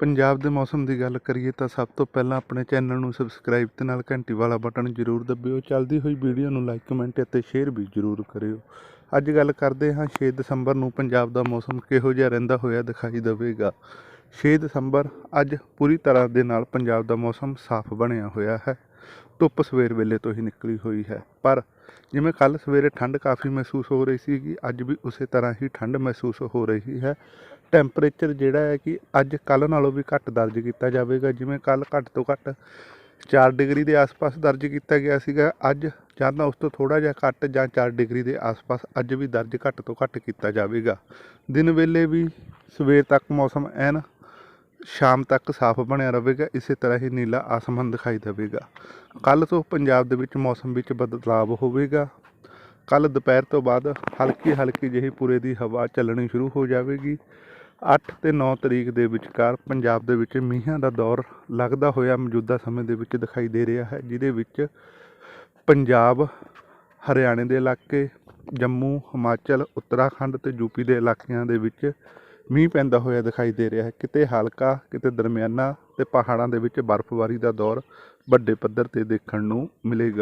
ਪੰਜਾਬ ਦੇ ਮੌਸਮ ਦੀ ਗੱਲ ਕਰੀਏ ਤਾਂ ਸਭ ਤੋਂ ਪਹਿਲਾਂ ਆਪਣੇ ਚੈਨਲ ਨੂੰ ਸਬਸਕ੍ਰਾਈਬ ਤੇ ਨਾਲ ਘੰਟੀ ਵਾਲਾ ਬਟਨ ਜ਼ਰੂਰ ਦਬਿਓ। ਚੱਲਦੀ ਹੋਈ ਵੀਡੀਓ ਨੂੰ ਲਾਈਕ ਕਮੈਂਟ ਅਤੇ ਸ਼ੇਅਰ ਵੀ ਜ਼ਰੂਰ ਕਰਿਓ। ਅੱਜ ਗੱਲ ਕਰਦੇ ਹਾਂ 6 ਦਸੰਬਰ ਨੂੰ ਪੰਜਾਬ ਦਾ ਮੌਸਮ ਕਿਹੋ ਜਿਹਾ ਰਹਿੰਦਾ ਹੋਇਆ ਦਿਖਾਈ ਦੇਵੇਗਾ। 6 ਦਸੰਬਰ ਅੱਜ ਪੂਰੀ ਤਰ੍ਹਾਂ ਦੇ ਨਾਲ ਪੰਜਾਬ ਦਾ ਮੌਸਮ ਸਾਫ਼ ਬਣਿਆ ਹੋਇਆ ਹੈ। ਧੁੱਪ ਸਵੇਰ ਵੇਲੇ ਤੋਂ ਹੀ ਨਿਕਲੀ ਹੋਈ ਹੈ। ਪਰ ਜਿਵੇਂ ਕੱਲ ਸਵੇਰੇ ਠੰਡ ਕਾਫੀ ਮਹਿਸੂਸ ਹੋ ਰਹੀ ਸੀਗੀ, ਅੱਜ ਵੀ ਉਸੇ ਤਰ੍ਹਾਂ ਹੀ ਠੰਡ ਮਹਿਸੂਸ ਹੋ ਰਹੀ ਹੈ। ਟੈਂਪਰੇਚਰ ਜਿਹੜਾ ਹੈ ਕਿ ਅੱਜ ਕੱਲ ਨਾਲੋਂ ਵੀ ਘੱਟ ਦਰਜ ਕੀਤਾ ਜਾਵੇਗਾ। ਜਿਵੇਂ ਕੱਲ ਘੱਟ ਤੋਂ ਘੱਟ 4 ਡਿਗਰੀ ਦੇ ਆਸ-ਪਾਸ ਦਰਜ ਕੀਤਾ ਗਿਆ ਸੀਗਾ। ਅੱਜ ਜਾਂ ਤਾਂ ਉਸ ਤੋਂ ਥੋੜਾ ਜਿਹਾ ਘੱਟ ਜਾਂ 4 ਡਿਗਰੀ ਦੇ ਆਸ-ਪਾਸ ਅੱਜ ਵੀ ਦਰਜ ਘੱਟ ਤੋਂ ਘੱਟ ਕੀਤਾ ਜਾਵੇਗਾ। ਦਿਨ ਵੇਲੇ ਵੀ ਸਵੇਰ ਤੱਕ ਮੌਸਮ ਐਨ ਸ਼ਾਮ ਤੱਕ ਸਾਫ਼ ਬਣਿਆ ਰਹੇਗਾ। ਇਸੇ ਤਰ੍ਹਾਂ ਹੀ ਨੀਲਾ ਆਸਮਾਨ ਦਿਖਾਈ ਦੇਵੇਗਾ। ਕੱਲ ਤੋਂ ਪੰਜਾਬ ਦੇ ਵਿੱਚ ਮੌਸਮ ਵਿੱਚ ਬਦਲਾਵ ਹੋਵੇਗਾ। ਕੱਲ ਦੁਪਹਿਰ ਤੋਂ ਬਾਅਦ ਹਲਕੀ ਹਲਕੀ ਜਿਹੀ ਪੂਰੇ ਦੀ ਹਵਾ ਚੱਲਣੀ ਸ਼ੁਰੂ ਹੋ ਜਾਵੇਗੀ। 8 ਤੇ 9 ਤਰੀਕ ਦੇ ਵਿਚਕਾਰ ਪੰਜਾਬ ਦੇ ਵਿੱਚ ਮੀਂਹਾਂ ਦਾ ਦੌਰ ਲੱਗਦਾ ਹੋਇਆ ਮੌਜੂਦਾ ਸਮੇਂ ਦੇ ਵਿੱਚ ਦਿਖਾਈ ਦੇ ਰਿਹਾ ਹੈ, ਜਿਹਦੇ ਵਿੱਚ ਪੰਜਾਬ, ਹਰਿਆਣੇ ਦੇ ਇਲਾਕੇ, ਜੰਮੂ, ਹਿਮਾਚਲ, ਉੱਤਰਾਖੰਡ ਤੇ ਯੂਪੀ ਦੇ ਇਲਾਕਿਆਂ ਦੇ ਵਿੱਚ ਮੀਂਹ ਪੈਂਦਾ ਹੋਇਆ ਦਿਖਾਈ ਦੇ ਰਿਹਾ ਹੈ। ਕਿਤੇ ਹਲਕਾ, ਕਿਤੇ ਦਰਮਿਆਨਾ ਤੇ ਪਹਾੜਾਂ ਦੇ ਵਿੱਚ ਬਰਫ਼ਬਾਰੀ ਦਾ ਦੌਰ ਵੱਡੇ ਪੱਧਰ ਤੇ ਦੇਖਣ ਨੂੰ ਮਿਲੇਗਾ।